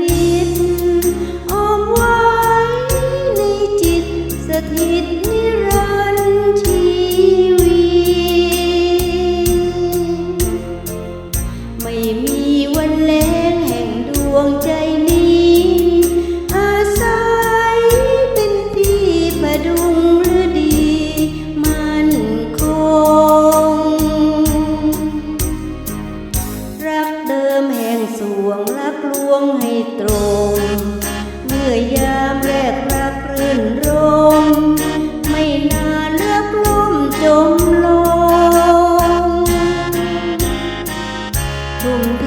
นิทอ้อมไวในจิตสถิตนรันชีวิไม่มีวันแลงแห่งดวงใจนี้ อาศัยเป็นที่ประดุงฤดีมันคง รักเดิมแห่งสวงรักลวง งให้ตรง เมื่อยามแรกรักรื่นรม ไม่นานเลือกล่มจมลงทุ่มเท